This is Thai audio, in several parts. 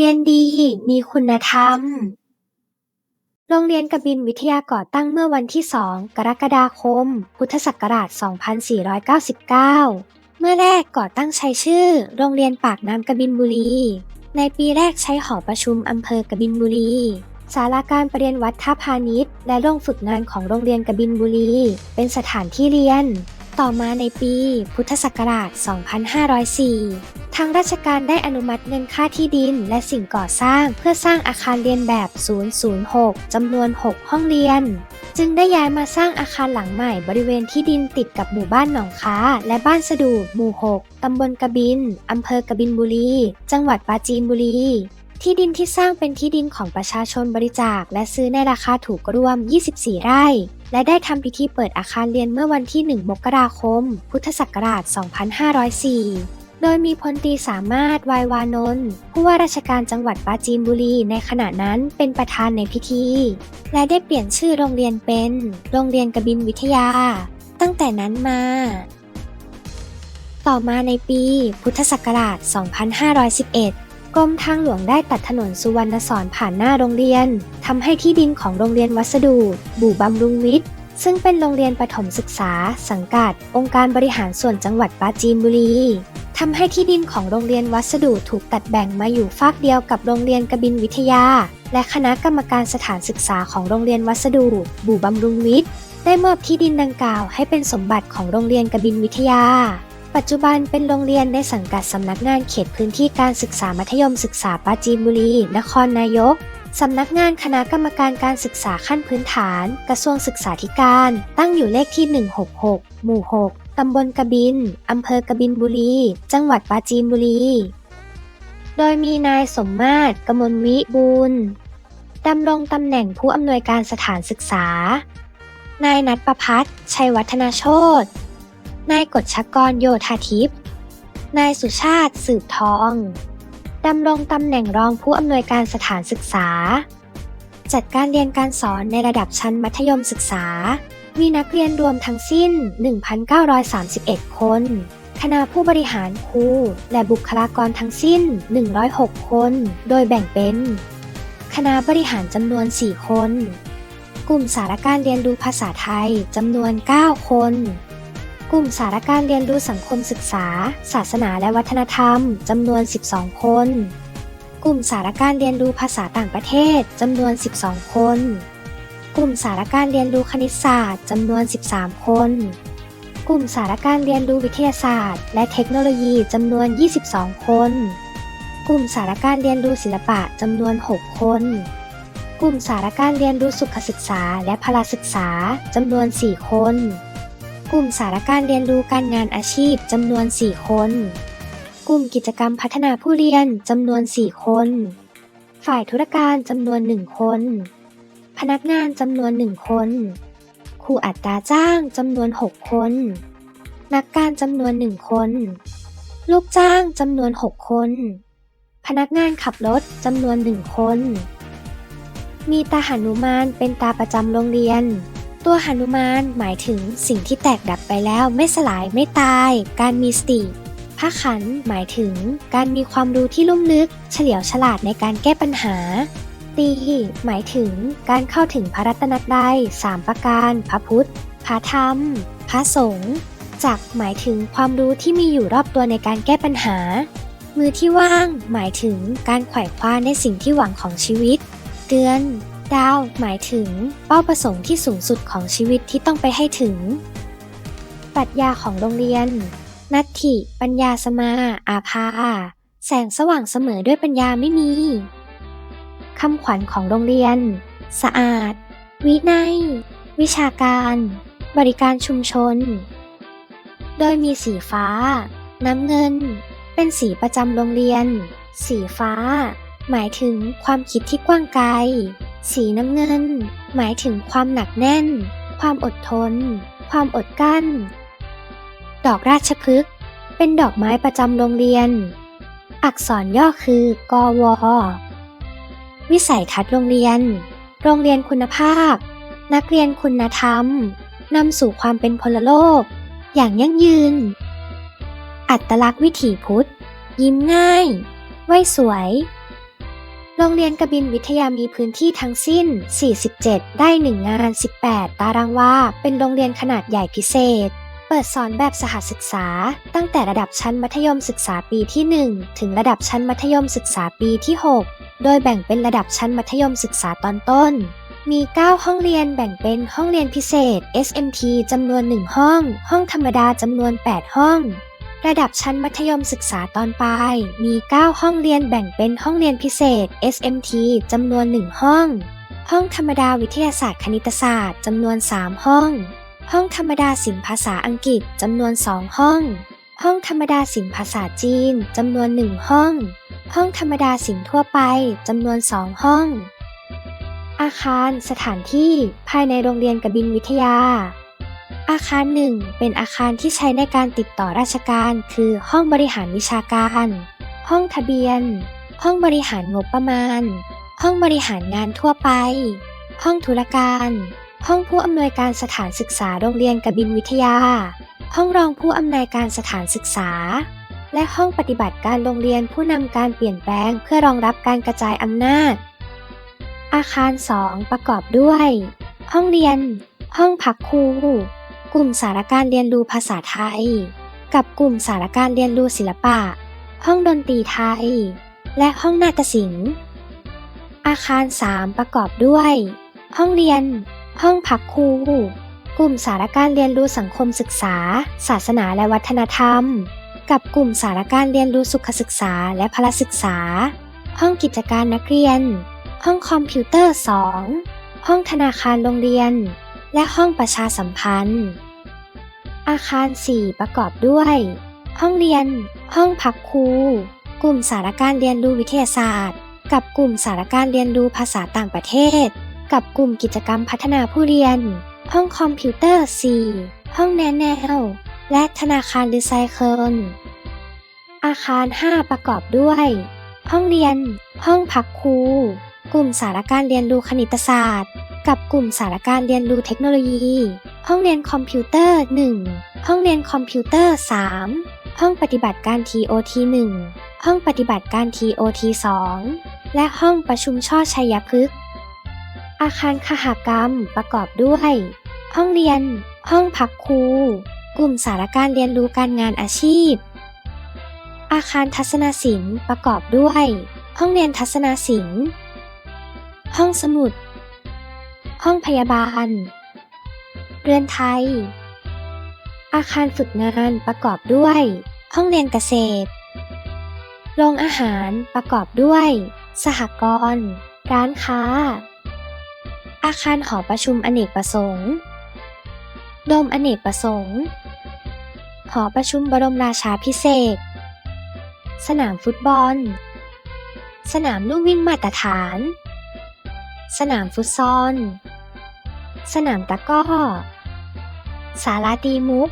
เรียนดีมีคุณธรรม โรงเรียนกบินวิทยาก่อตั้งเมื่อวันที่ 2 กรกฎาคม พุทธศักราช 2499 เมื่อแรกก่อตั้งใช้ชื่อ โรงเรียนปากน้ำกบินบุรี ในปีแรกใช้หอประชุมอำเภอกบินบุรีศาลาการประเรียนวัดท่าพาณิชย์ และโรงฝึกงานของโรงเรียนกบินบุรี เป็นสถานที่เรียน ต่อมาในปีพุทธศักราช 2504 ทางราชการได้อนุมัติเงินค่าที่ดินและสิ่งก่อสร้างเพื่อสร้างอาคารเรียนแบบ 006 จำนวน 6 ห้องเรียน จึงได้ย้ายมาสร้างอาคารหลังใหม่บริเวณที่ดินติดกับหมู่บ้านหนองค้า และบ้านสะดูหมู่ 6 ตำบลกบิน อำเภอกบินบุรี จังหวัดปราจีนบุรี ที่ดินที่สร้างเป็นที่ดินของประชาชนบริจาค และซื้อในราคาถูกรวม 24 ไร่ และได้ทำพิธีเปิดอาคารเรียนเมื่อวันที่ 1 มกราคม พุทธศักราช 2504โดยมีพลตรีสามารถวายวานนท์ผู้ว่าราชการจังหวัดปราจีนบุรีในขณะนั้นเป็นประธานในพิธี และได้เปลี่ยนชื่อโรงเรียนเป็น โรงเรียนกบินวิทยา ตั้งแต่นั้นมา ต่อมาในปีพุทธศักราช 2511 กรมทางหลวงได้ตัดถนนสุวรรณสอนผ่านหน้าโรงเรียนทำให้ที่ดินของโรงเรียนวัสดุ บู่บำรุงวิทย์ ซึ่งเป็นโรงเรียนประถมศึกษา สังกัด องค์การบริหารส่วนจังหวัดปราจีนบุรีทำให้ที่ดินของโรงเรียนวัสดุถูกตัดแบ่งมาอยู่ฝากเดียวกับโรงเรียนกบินวิทยา และคณะกรรมการสถานศึกษาของโรงเรียนวัสดุ บู่บำรุงวิทย์ ได้มอบที่ดินดังกล่าวให้เป็นสมบัติของโรงเรียนกบินวิทยา ปัจจุบันเป็นโรงเรียนในสังกัดสำนักงานเขตพื้นที่การศึกษามัธยมศึกษาปราจีนบุรี นครนายก สำนักงานคณะกรรมการการศึกษาขั้นพื้นฐาน กระทรวงศึกษาธิการ ตั้งอยู่เลขที่ 166 หมู่ 6 ตำบลกบิน อำเภอกบินบุรี จังหวัดปราจีนบุรี โดยมีนายสมมาตรกมลวิบูลดำรงตำแหน่งผู้อำนวยการสถานศึกษา นายนัทประพัฒน์ชัยวัฒนาโชต นายกฎชกรโยธาทิพย์ นายสุชาติสืบทอง ดำรงตำแหน่งรองผู้อำนวยการสถานศึกษา จัดการเรียนการสอนในระดับชั้นมัธยมศึกษา มีนักเรียนรวมทั้งสิ้น 1,931 คน คณะผู้บริหารครูและบุคลากรทั้งสิ้น 106 คน โดยแบ่งเป็น คณะบริหารจำนวน 4 คน กลุ่มสารการเรียนรู้ภาษาไทยจำนวน 9 คน กลุ่มสารการเรียนรู้สังคมศึกษา ศาสนาและวัฒนธรรมจำนวน 12 คน กลุ่มสารการเรียนรู้ภาษาต่างประเทศจำนวน 12 คน กลุ่มสารการเรียนรู้คณิตศาสตร์จำนวน 13 คน กลุ่มสารการเรียนรู้วิทยาศาสตร์ และเทคโนโลยีจำนวน 22 คน กลุ่มสารการเรียนรู้ศิลปะจำนวน 6 คน กลุ่มสารการเรียนรู้สุขศึกษาและพลศึกษาจำนวน 4 คน กลุ่มสารการเรียนรู้การงานอาชีพจำนวน 4 คน กลุ่มกิจกรรมพัฒนาผู้เรียนจำนวน 4 คน ฝ่ายธุรการจำนวน 1 คน พนักงานจำนวน 1 คน ครูอัตราจ้างจำนวน 6 คน นักการจำนวน 1 คน ลูกจ้างจำนวน 6 คน พนักงานขับรถจำนวน 1 คน มีตาหนุมานเป็นตาประจำโรงเรียน ตัวหนุมานหมายถึงสิ่งที่แตกดับไปแล้วไม่สลายไม่ตาย การมีสติพระขันหมายถึงการมีความรู้ที่ลุ่มลึก เฉลียวฉลาดในการแก้ปัญหา ตีหมายถึงการเข้าถึงพระรัตนตรัยสามประการ พระพุทธ พระธรรม พระสงฆ์จักหมายถึงความรู้ที่มีอยู่รอบตัวในการแก้ปัญหา มือที่ว่าง หมายถึงการไขว่คว้าในสิ่งที่หวังของชีวิตเดือน ดาว หมายถึง เป้าประสงค์ที่สูงสุดของชีวิตที่ต้องไปให้ถึง ปรัชญาของโรงเรียน นัตถิ ปัญญาสมา อาภา แสงสว่างเสมอด้วยปัญญาไม่มี คำขวัญของโรงเรียน สะอาด วินัย วิชาการ บริการชุมชน โดยมีสีฟ้า น้ำเงิน เป็นสีประจำโรงเรียน สีฟ้า หมายถึงความคิดที่กว้างไกล สีน้ำเงิน หมายถึงความหนักแน่น ความอดทน ความอดกลั้น ดอกราชพฤกษ์เป็นดอกไม้ประจำโรงเรียน อักษรย่อคือกววิสัยทัศน์โรงเรียน โรงเรียนคุณภาพ นักเรียนคุณธรรมนำสู่ความเป็นพลโลก อย่างยั่งยืน อัตลักษณ์วิถีพุทธ ยิ้มง่ายไว้สวย โรงเรียนกบินวิทยามีพื้นที่ทั้งสิ้น 47 ได้ 1 งาน 18 ตารางวา เป็นโรงเรียนขนาดใหญ่พิเศษ เปิดสอนแบบสหศึกษา ตั้งแต่ระดับชั้นมัธยมศึกษาปีที่ 1 ถึงระดับชั้นมัธยมศึกษาปีที่ 6 โดยแบ่งเป็นระดับชั้นมัธยมศึกษาตอนต้น มี 9 ห้องเรียนแบ่งเป็นห้องเรียนพิเศษ SMT จำนวน 1 ห้อง ห้องธรรมดาจำนวน 8 ห้อง ระดับชั้นมัธยมศึกษาตอนปลาย มี 9 ห้องเรียนแบ่งเป็นห้องเรียนพิเศษ SMT จำนวน 1 ห้อง ห้องธรรมดาวิทยาศาสตร์คณิตศาสตร์จำนวน 3 ห้อง ห้องธรรมดาศิลป์ภาษาอังกฤษจำนวน 2 ห้อง ห้องธรรมดาศิลป์ภาษาจีนจำนวน 1 ห้อง ห้องธรรมดาศิลป์ทั่วไปจำนวน 2 ห้อง อาคาร สถานที่ ภายในโรงเรียนกบินวิทยา อาคารหนึ่งเป็นอาคารที่ใช้ในการติดต่อราชการ คือห้องบริหารวิชาการ ห้องทะเบียน ห้องบริหารงบประมาณ ห้องบริหารงานทั่วไป ห้องธุรการ ห้องผู้อำนวยการสถานศึกษาโรงเรียนกบินวิทยา ห้องรองผู้อำนวยการสถานศึกษา และห้องปฏิบัติการโรงเรียนผู้นำการเปลี่ยนแปลงเพื่อรองรับการกระจายอำนาจ อาคาร 2 ประกอบด้วย ห้องเรียน ห้องพักครู กลุ่มสารการเรียนรู้ภาษาไทย กับกลุ่มสารการเรียนรู้ศิลปะ ห้องดนตรีไทย และห้องนาฏศิลป์ อาคาร 3 ประกอบด้วย ห้องเรียน ห้องพักครู กลุ่มสารการเรียนรู้สังคมศึกษา ศาสนาและวัฒนธรรม กับกลุ่มสารการเรียนรู้สุขศึกษาและพละศึกษา ห้องกิจการนักเรียน ห้องคอมพิวเตอร์ 2 ห้องธนาคารโรงเรียน และห้องประชาสัมพันธ์ อาคาร 4 ประกอบด้วย ห้องเรียน ห้องพักครู กลุ่มสารการเรียนรู้วิทยาศาสตร์ กับกลุ่มสารการเรียนรู้ภาษาต่างประเทศ กับกลุ่มกิจกรรมพัฒนาผู้เรียน ห้องคอมพิวเตอร์ 4 ห้องแนแนวและธนาคารรีไซเคิล อาคาร 5 ประกอบด้วย ห้องเรียน ห้องพักครู กลุ่มสารการเรียนรู้คณิตศาสตร์ กับกลุ่มสารการเรียนรู้เทคโนโลยี ห้องเรียนคอมพิวเตอร์ 1 ห้องเรียนคอมพิวเตอร์ 3 ห้องปฏิบัติการ TOT 1 ห้องปฏิบัติการ TOT 2 และห้องประชุมช่อชัยพฤกษ์ อาคารคหกรรมประกอบด้วย ห้องเรียน ห้องพักครู กลุ่มสารการเรียนรู้การงานอาชีพ อาคารทัศนศิลป์ประกอบด้วย ห้องเรียนทัศนศิลป์ ห้องสมุด ห้องพยาบาล เรือนไทย อาคารฝึกงานประกอบด้วย ห้องเรียนเกษตร โรงอาหารประกอบด้วย สหกรณ์ ร้านค้า อาคารหอประชุมอเนกประสงค์ โดมอเนกประสงค์ หอประชุมบรมราชาพิเศษ สนามฟุตบอล สนามลู่วิ่งมาตรฐานสนามฟุตซอล สนามตะก้อ ศาลาตีมุก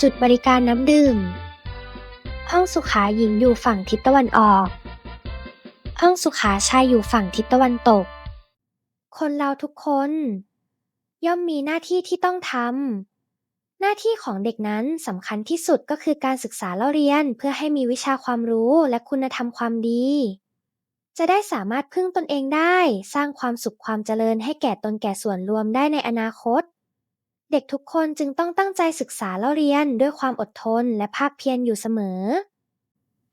จุดบริการน้ำดื่ม ห้องสุขาหญิงอยู่ฝั่งทิศตะวันออก ห้องสุขาชายอยู่ฝั่งทิศตะวันตก คนเราทุกคน ย่อมมีหน้าที่ที่ต้องทำ หน้าที่ของเด็กนั้นสำคัญที่สุดก็คือการศึกษาเล่าเรียนเพื่อให้มีวิชาความรู้และคุณธรรมความดี จะได้สามารถพึ่งตนเองได้ สร้างความสุขความเจริญให้แก่ตนแก่ส่วนรวมได้ในอนาคต เด็กทุกคนจึงต้องตั้งใจศึกษาเล่าเรียนด้วยความอดทนและภาคเพียรอยู่เสมอ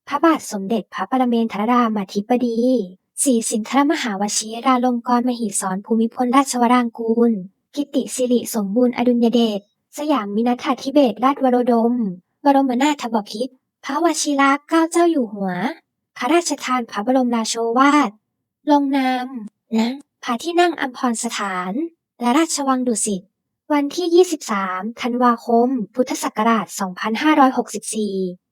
พระบาทสมเด็จพระปรเมนทรรามาธิบดีศรีสินทรมหาวชิราลงกรณมหิศรภูมิพลราชวรางกูล กิติสิริสมบูรณ์อดุลยเดช สยามมินทาธิเบศรราชวโรดม บรมนาถบพิตรพระวชิระเกล้าเจ้าอยู่หัว พระราชทานพระบรมราโชวาท ลงนามณพระที่นั่งอัมพรสถาน และราชวังดุสิต วันที่ 23 ธันวาคม พุทธศักราช 2564